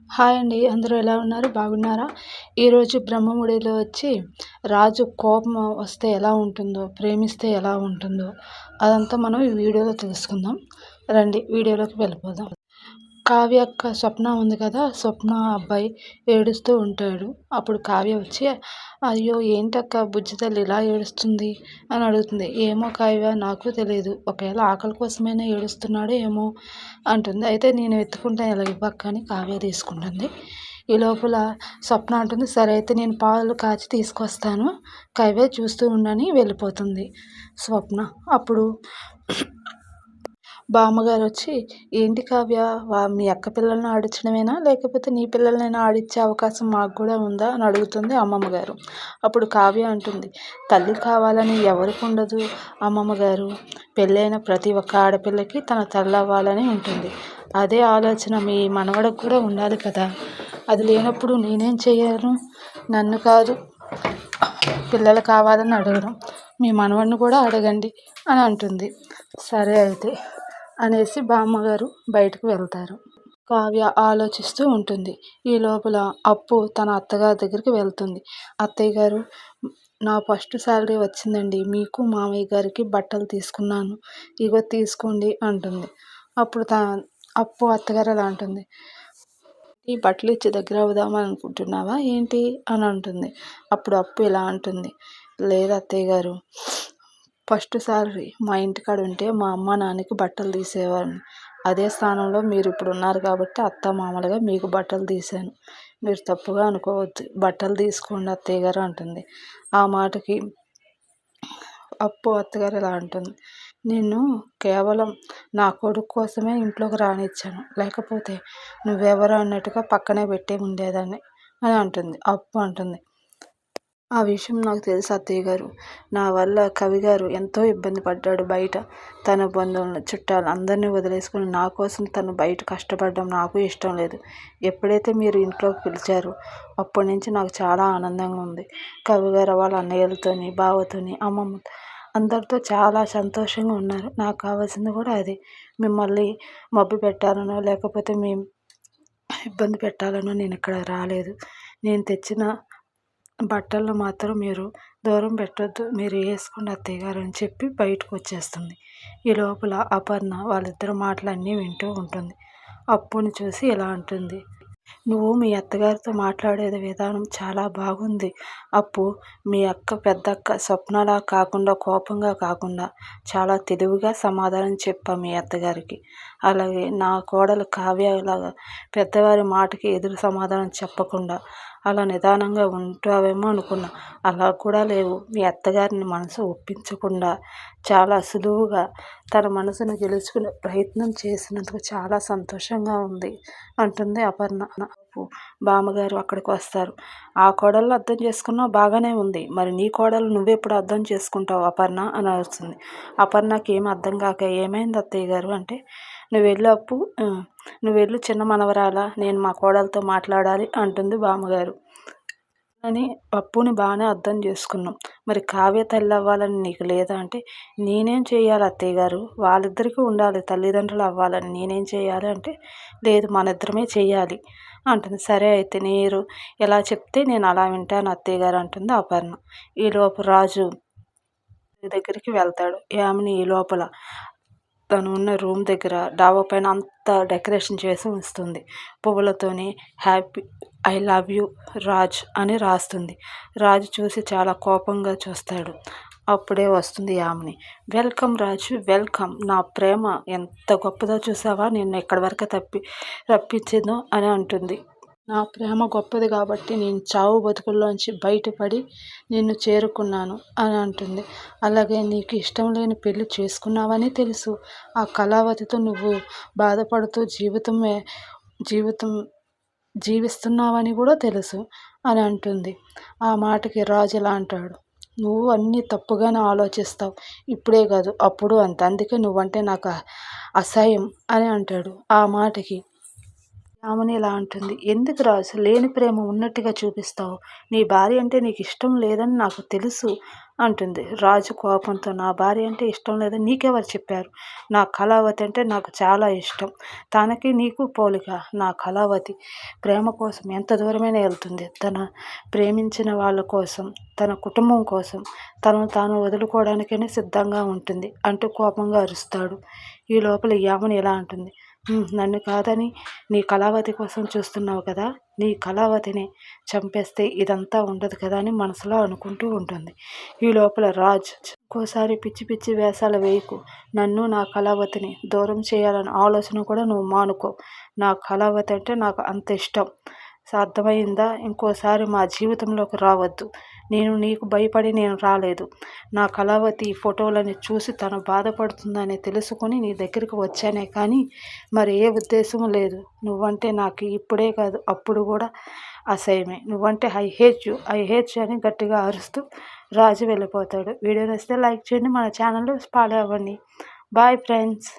Hi అండి అందరూ ఎలా ఉన్నారు? బాగున్నారా? ఈరోజు బ్రహ్మముడిలో వచ్చి రాజు కోపం వస్తే ఎలా ఉంటుందో ప్రేమిస్తే ఎలా ఉంటుందో అదంతా మనం ఈ వీడియోలో తెలుసుకుందాం. రండి వీడియోలోకి వెళ్ళిపోదాం. కావ్య యొక్క స్వప్న ఉంది కదా స్వప్న అబ్బాయి ఏడుస్తూ ఉంటాడు. అప్పుడు కావ్య వచ్చి అయ్యో ఏంటక్క బుజ్జి తల్లి ఇలా ఏడుస్తుంది? అని అడుగుతుంది. ఏమో కావ్య నాకు తెలియదు ఒకవేళ ఆకలి కోసమైనా ఏడుస్తున్నాడో ఏమో అంటుంది. అయితే నేను ఎత్తుకుంటాను ఇలా ఇవ్వక్క అని కావ్య తీసుకుంటుంది. ఈ లోపల స్వప్న అంటుంది సరే అయితే నేను పాలు కాచి తీసుకొస్తాను. కావ్య చూస్తూ ఉండని వెళ్ళిపోతుంది. స్వప్న అప్పుడు బామ్మగారు వచ్చి ఏంటి కావ్య వా మీ అక్క పిల్లల్ని ఆడించడమేనా లేకపోతే నీ పిల్లలనైనా ఆడించే అవకాశం మాకు కూడా ఉందా? అని అడుగుతుంది అమ్మమ్మ గారు. అప్పుడు కావ్య అంటుంది తల్లి కావాలని ఎవరికి ఉండదు అమ్మమ్మ గారు. పెళ్ళైన ప్రతి ఒక్క ఆడపిల్లకి తన తల్లి అవ్వాలని ఉంటుంది. అదే ఆలోచన మీ మనవడకు కూడా ఉండాలి కదా. అది లేనప్పుడు నేనేం చేయను నన్ను కాదు పిల్లలు కావాలని అడగడం మీ మనవడిని కూడా అడగండి అని అంటుంది. సరే అయితే అనేసి బామ్మగారు బయటకు వెళ్తారు. కావ్య ఆలోచిస్తూ ఉంటుంది. ఈ లోపల అప్పు తన అత్తగారి దగ్గరికి వెళ్తుంది. అత్తయ్య గారు నా ఫస్ట్ శాలరీ వచ్చిందండి. మీకు మామయ్య గారికి బట్టలు తీసుకున్నాను. ఇగో తీసుకోండి అంటుంది. అప్పుడు త అప్పు అత్తగారు అలా అంటుంది. ఈ బట్టలు ఇచ్చి దగ్గర అవుదామని అనుకుంటున్నావా? ఏంటి? అని అంటుంది. అప్పుడు అప్పు ఇలా అంటుంది. లేదు అత్తయ్య గారు. ఫస్ట్ సాలరీ మా ఇంటికాడ ఉంటే మా అమ్మ నాన్నకి బట్టలు తీసేవాడిని అదే స్థానంలో మీరు ఇప్పుడు ఉన్నారు కాబట్టి అత్త మామలుగా మీకు బట్టలు తీసాను మీరు తప్పుగా అనుకోవద్దు. బట్టలు తీసుకోండి అత్తయ్య గారు అంటుంది. ఆ మాటకి అప్పు అత్తగారు ఇలా అంటుంది. నేను కేవలం నా కొడుకు కోసమే ఇంట్లోకి రానిచ్చాను. లేకపోతే నువ్వెవరు అన్నట్టుగా పక్కనే పెట్టే ఉండేదాన్ని అని అంటుంది. అప్పు అంటుంది. ఆ విషయం నాకు తెలుసు అత్తయ్య గారు. నా వల్ల కవి గారు ఎంతో ఇబ్బంది పడ్డాడు బయట. తన బంధువులను చుట్టాలు అందరినీ వదిలేసుకుని నా కోసం తను బయట కష్టపడడం నాకు ఇష్టం లేదు. ఎప్పుడైతే మీరు ఇంట్లోకి పిలిచారో అప్పటి నుంచి నాకు చాలా ఆనందంగా ఉంది. కవి గారు వాళ్ళ అన్నయ్యలతోని బావతోని అమ్మమ్మ అందరితో చాలా సంతోషంగా ఉన్నారు. నాకు కావాల్సింది కూడా అదే. మిమ్మల్ని మబ్బు పెట్టాలనో లేకపోతే మేము ఇబ్బంది పెట్టాలనో నేను ఇక్కడ రాలేదు. నేను తెచ్చిన బట్టలు మాత్రం మీరు దూరం పెట్టొద్దు మీరు వేసుకోండి అత్తయ్య గారు అని చెప్పి బయటకు వచ్చేస్తుంది. ఈ లోపల అపర్ణ వాళ్ళిద్దరు మాటలన్నీ వింటూ ఉంటుంది. అప్పుని చూసి ఇలా అంటుంది. నువ్వు మీ అత్తగారితో మాట్లాడేది విధానం చాలా బాగుంది. అప్పు మీ అక్క పెద్దక్క స్వప్నలా కాకుండా కోపంగా కాకుండా చాలా తెలివిగా సమాధానం చెప్పా మీ అత్తగారికి. అలాగే నా కోడలు కావ్యలాగా పెద్దవారి మాటకి ఎదురు సమాధానం చెప్పకుండా అలా నిదానంగా ఉంటావేమో అనుకున్నా. అలా కూడా లేవు. మీ అత్తగారిని మనసు ఒప్పించకుండా చాలా సులువుగా తన మనసును గెలుచుకునే ప్రయత్నం చేసినందుకు చాలా సంతోషంగా ఉంది అంటుంది అపర్ణ. బామ్మగారు అక్కడికి వస్తారు. ఆ కోడలు అర్థం చేసుకున్నావు బాగానే ఉంది. మరి నీ కోడలు నువ్వెప్పుడు అర్థం చేసుకుంటావు అపర్ణ? అని వస్తుంది అపర్ణకి ఏం అర్థం కాక ఏమైంది అత్తయ్య గారు అంటే నువ్వు వెళ్ళు అప్పు. నువ్వు వెళ్ళు చిన్న మనవరాలా నేను మా కోడలతో మాట్లాడాలి అంటుంది బామ్మగారు. అని పప్పుని బాగానే అర్థం చేసుకున్నాం. మరి కావ్య తల్లి అవ్వాలని నీకు లేదా అంటే నేనేం చేయాలి అత్తయ్య గారు? వాళ్ళిద్దరికీ ఉండాలి తల్లిదండ్రులు అవ్వాలని నేనేం చేయాలి అంటే లేదు మన ఇద్దరమే చేయాలి అంటుంది. సరే అయితే మీరు ఎలా చెప్తే నేను అలా వింటాను అత్తయ్య గారు అంటుంది అపర్ణ. ఈలోపు రాజు దగ్గరికి వెళ్తాడు. ఆమెని ఈ లోపల? తను ఉన్న రూమ్ దగ్గర డాబా పైన అంతా డెకరేషన్ చేసి ఉంచుతుంది. పువ్వులతోని happy I love you Raj అని రాస్తుంది. రాజు చూసి చాలా కోపంగా చూస్తాడు. అప్పుడే వస్తుంది యామిని. వెల్కమ్ రాజు వెల్కమ్. నా ప్రేమ ఎంత గొప్పదో చూసావా? నిన్ను ఎక్కడి వరకు తప్పి రప్పించిందో అని అంటుంది. నా ప్రేమ గొప్పది కాబట్టి నేను చావు బతుకుల్లోంచి బయటపడి నిన్ను చేరుకున్నాను అని అంటుంది. అలాగే నీకు ఇష్టం లేని పెళ్ళి చేసుకున్నావని తెలుసు. ఆ కళావతితో నువ్వు బాధపడుతూ జీవితమే జీవితం జీవిస్తున్నావని కూడా తెలుసు అని అంటుంది. ఆ మాటకి రాజులా అంటాడు. నువ్వు అన్నీ తప్పుగానే ఆలోచిస్తావు. ఇప్పుడే కాదు అప్పుడు అంత. అందుకే నువ్వంటే నాకు అసహ్యం అని అంటాడు ఆ మాటకి. ఆమెను ఇలా అంటుంది. ఎందుకు రాజు లేని ప్రేమ ఉన్నట్టుగా చూపిస్తావు. నీ భార్య అంటే నీకు ఇష్టం లేదని నాకు తెలుసు అంటుంది. రాజు కోపంతో నా భార్య అంటే ఇష్టం లేదని నీకెవరు చెప్పారు? నా కళావతి అంటే నాకు చాలా ఇష్టం. తనకి నీకు పోలిక. నా కళావతి ప్రేమ కోసం ఎంత దూరమైనా వెళ్తుంది. తన ప్రేమించిన వాళ్ళ కోసం తన కుటుంబం కోసం తనను తాను వదులుకోవడానికైనా సిద్ధంగా ఉంటుంది అంటూ కోపంగా అరుస్తాడు. ఈ లోపల యామని ఎలా అంటుంది. నన్ను కాదని నీ కళావతి కోసం చూస్తున్నావు కదా నీ కళావతిని చంపేస్తే ఇదంతా ఉండదు కదా అని మనసులో అనుకుంటూ ఉంటుంది. ఈ లోపల రాజ్ ఒక్కోసారి పిచ్చి పిచ్చి వేషాలు వేయకు. నన్ను నా కళావతిని దూరం చేయాలని ఆలోచన కూడా నువ్వు మానుకో. నా కళావతి అంటే నాకు అంత ఇష్టం. సాధ్యమైందా? ఇంకోసారి మా జీవితంలోకి రావద్దు. నేను నీకు భయపడి నేను రాలేదు. నా కళావతి ఫోటోలని చూసి తను బాధపడుతుందని తెలుసుకొని నీ దగ్గరికి వచ్చానే కానీ మరి ఏ ఉద్దేశం లేదు. నువ్వంటే నాకు ఇప్పుడే కాదు అప్పుడు కూడా అసహ్యమే. నువ్వంటే I hate you I hate you అని గట్టిగా అరుస్తూ రాజు వెళ్ళిపోతాడు. వీడియో నచ్చితే లైక్ చేయండి మన ఛానల్ ఫాలో అవ్వండి. Bye friends.